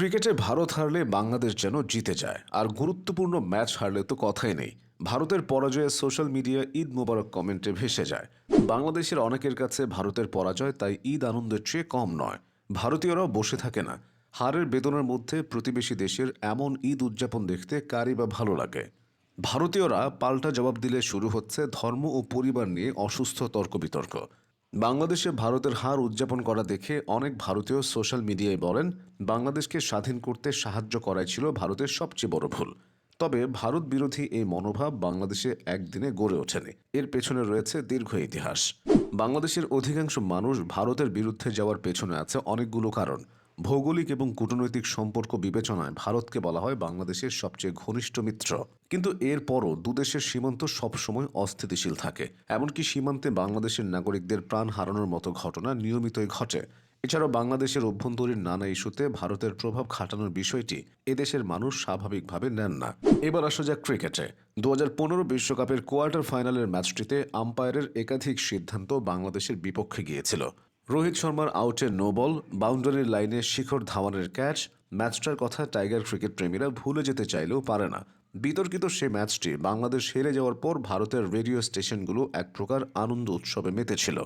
ক্রিকেটে ভারত হারলে বাংলাদেশ যেন জিতে যায়। আর গুরুত্বপূর্ণ ম্যাচ হারলে তো কথাই নেই। ভারতের পরাজয়ে সোশ্যাল মিডিয়া ঈদ মোবারক কমেন্টে ভেসে যায়। বাংলাদেশের অনেকের কাছে ভারতের পরাজয় তাই ঈদ আনন্দের চেয়ে কম নয়। ভারতীয়রাও বসে থাকে না। হারের বেদনার মধ্যে প্রতিবেশী দেশের এমন ঈদ উদযাপন দেখতে কারই বা ভালো লাগে। ভারতীয়রা পাল্টা জবাব দিলে শুরু হচ্ছে ধর্ম ও পরিবার নিয়ে অসুস্থ তর্ক বিতর্ক বাংলাদেশে ভারতের হার উদযাপন করা দেখে অনেক ভারতীয় সোশ্যাল মিডিয়ায় বলেন, বাংলাদেশকে স্বাধীন করতে সাহায্য করাই ছিল ভারতের সবচেয়ে বড় ভুল। তবে ভারত বিরোধী এই মনোভাব বাংলাদেশে একদিনে গড়ে ওঠেনি। এর পেছনে রয়েছে দীর্ঘ ইতিহাস। বাংলাদেশের অধিকাংশ মানুষ ভারতের বিরুদ্ধে যাওয়ার পেছনে আছে অনেকগুলো কারণ। ভৌগোলিক এবং কূটনৈতিক সম্পর্ক বিবেচনায় ভারতকে বলা হয় বাংলাদেশের সবচেয়ে ঘনিষ্ঠ মিত্র। কিন্তু এরপরও দুদেশের সীমান্ত সবসময় অস্থিতিশীল থাকে। এমনকি সীমান্তে বাংলাদেশের নাগরিকদের প্রাণ হারানোর মতো ঘটনা নিয়মিতই ঘটে। এছাড়াও বাংলাদেশের অভ্যন্তরীণ নানা ইস্যুতে ভারতের প্রভাব খাটানোর বিষয়টি এদেশের মানুষ স্বাভাবিকভাবে নেন না। এবার আসা যাক ক্রিকেটে। দু বিশ্বকাপের কোয়ার্টার ফাইনালের ম্যাচটিতে আম্পায়ারের একাধিক সিদ্ধান্ত বাংলাদেশের বিপক্ষে গিয়েছিল। রোহিত শর্মার আউটে নো বল, বাউন্ডারির লাইনে শিখর ধাওয়ানের ক্যাচ, ম্যাচটার কথা টাইগার ক্রিকেট প্রেমীরা ভুলে যেতে চাইলেও পারে না। বিতর্কিত সে ম্যাচটি বাংলাদেশ হেরে যাওয়ার পর ভারতের রেডিও স্টেশনগুলো এক প্রকার আনন্দ উৎসবে মেতেছিল।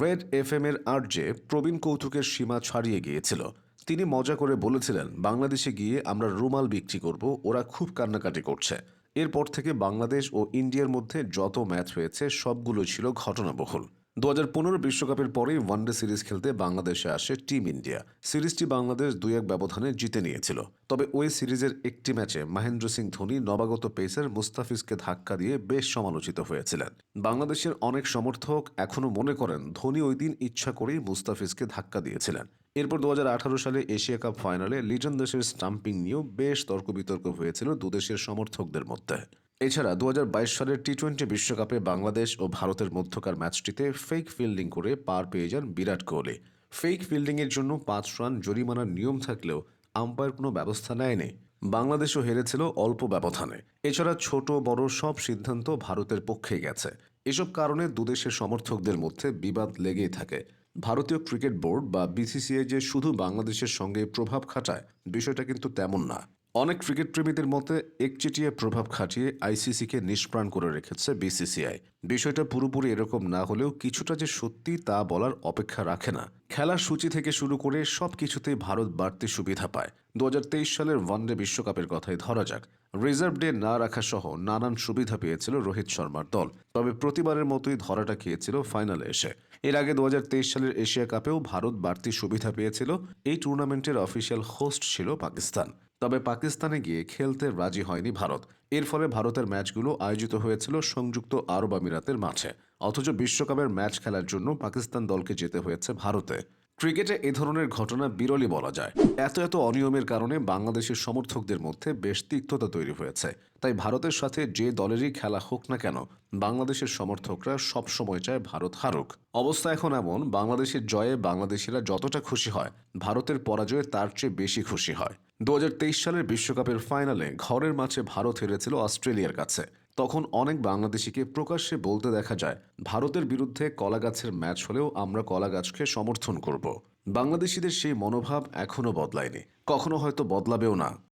রেড এফ এম এর আর্জে প্রবীণ কৌতুকের সীমা ছাড়িয়ে গিয়েছিল। তিনি মজা করে বলেছিলেন, বাংলাদেশে গিয়ে আমরা রুমাল বিক্রি করব, ওরা খুব কান্নাকাটি করছে। এরপর থেকে বাংলাদেশ ও ইন্ডিয়ার মধ্যে যত ম্যাচ হয়েছে, সবগুলো ছিল ঘটনাবহুল। দু হাজার পনেরো বিশ্বকাপের পরেই ওয়ানডে সিরিজ খেলতে বাংলাদেশে আসে টিম ইন্ডিয়া। সিরিজটি বাংলাদেশ দুই এক ব্যবধানে জিতে নিয়েছিল। তবে ওই সিরিজের একটি ম্যাচে মহেন্দ্র সিং ধোনি, নবাগত পেসার মুস্তাফিজকে ধাক্কা দিয়ে বেশ সমালোচিত হয়েছিলেন। বাংলাদেশের অনেক সমর্থক এখনও মনে করেন ধোনি ওই দিন ইচ্ছা করেই মুস্তাফিজকে ধাক্কা দিয়েছিলেন। এরপর দু হাজার আঠারো সালে এশিয়া কাপ ফাইনালে লিটন দেশের স্টাম্পিং নিয়েও বেশ তর্ক বিতর্ক হয়েছিল দুদেশের সমর্থকদের মধ্যে। এছাড়া দু হাজার বাইশ সালের টি টোয়েন্টি বিশ্বকাপে বাংলাদেশ ও ভারতের মধ্যকার ম্যাচটিতে ফেক ফিল্ডিং করে পার পেয়ে যান বিরাট কোহলি। ফেক ফিল্ডিংয়ের জন্য পাঁচ রান জরিমানার নিয়ম থাকলেও আম্পায়ার কোনো ব্যবস্থা নেয়নি। বাংলাদেশও হেরেছিল অল্প ব্যবধানে। এছাড়া ছোট, বড় সব সিদ্ধান্ত ভারতের পক্ষে গেছে। এসব কারণে দুদেশের সমর্থকদের মধ্যে বিবাদ লেগেই থাকে। ভারতীয় ক্রিকেট বোর্ড বা বিসিসিআই যে শুধু বাংলাদেশের সঙ্গে প্রভাব খাটায়, বিষয়টা কিন্তু তেমন না। অনেক ক্রিকেট প্রেমীদের মতে একচেটিয়া প্রভাব খাটিয়ে আইসিসিকে নিষ্প্রাণ করে রেখেছে বিসিসিআই। বিষয়টা পুরোপুরি এরকম না হলেও কিছুটা যে সত্যি তা বলার অপেক্ষা রাখে না। খেলার সূচি থেকে শুরু করে সব কিছুতেই ভারত বাড়তি সুবিধা পায়। দু হাজার তেইশ সালের ওয়ানডে বিশ্বকাপের কথাই ধরা যাক। রিজার্ভ ডে না রাখা সহ নানান সুবিধা পেয়েছিল রোহিত শর্মার দল। তবে প্রতিবারের মতোই ধরাটা খেয়েছিল ফাইনালে এসে। এর আগে দু হাজার তেইশ সালের এশিয়া কাপেও ভারত বাড়তি সুবিধা পেয়েছিল। এই টুর্নামেন্টের অফিসিয়াল হোস্ট ছিল পাকিস্তান। তবে পাকিস্তানে গিয়ে খেলতে রাজি হয়নি ভারত। এর ফলে ভারতের ম্যাচগুলো আয়োজিত হয়েছিল সংযুক্ত আরব আমিরাতের মাঠে। অথচ বিশ্বকাপের ম্যাচ খেলার জন্য পাকিস্তান দলকে যেতে হয়েছে ভারতে। ক্রিকেটে এ ধরনের ঘটনা বিরলই বলা যায়। এত এত অনিয়মের কারণে বাংলাদেশের সমর্থকদের মধ্যে বেশ তিক্ততা তৈরি হয়েছে। তাই ভারতের সাথে যে দলেরই খেলা হোক না কেন, বাংলাদেশের সমর্থকরা সবসময় চায় ভারত হারুক। অবস্থা এখন এমন, বাংলাদেশের জয়ে বাংলাদেশিরা যতটা খুশি হয়, ভারতের পরাজয়ে তার চেয়ে বেশি খুশি হয়। দু হাজার তেইশ সালের বিশ্বকাপের ফাইনালে ঘরের মাঠে ভারত হেরেছিল অস্ট্রেলিয়ার কাছে। তখন অনেক বাংলাদেশিকে প্রকাশ্যে বলতে দেখা যায়, ভারতের বিরুদ্ধে কলাগাছের ম্যাচ হলেও আমরা কলাগাছকে সমর্থন করব। বাংলাদেশিদের সেই মনোভাব এখনও বদলায়নি। কখনো হয়তো বদলাবেও না।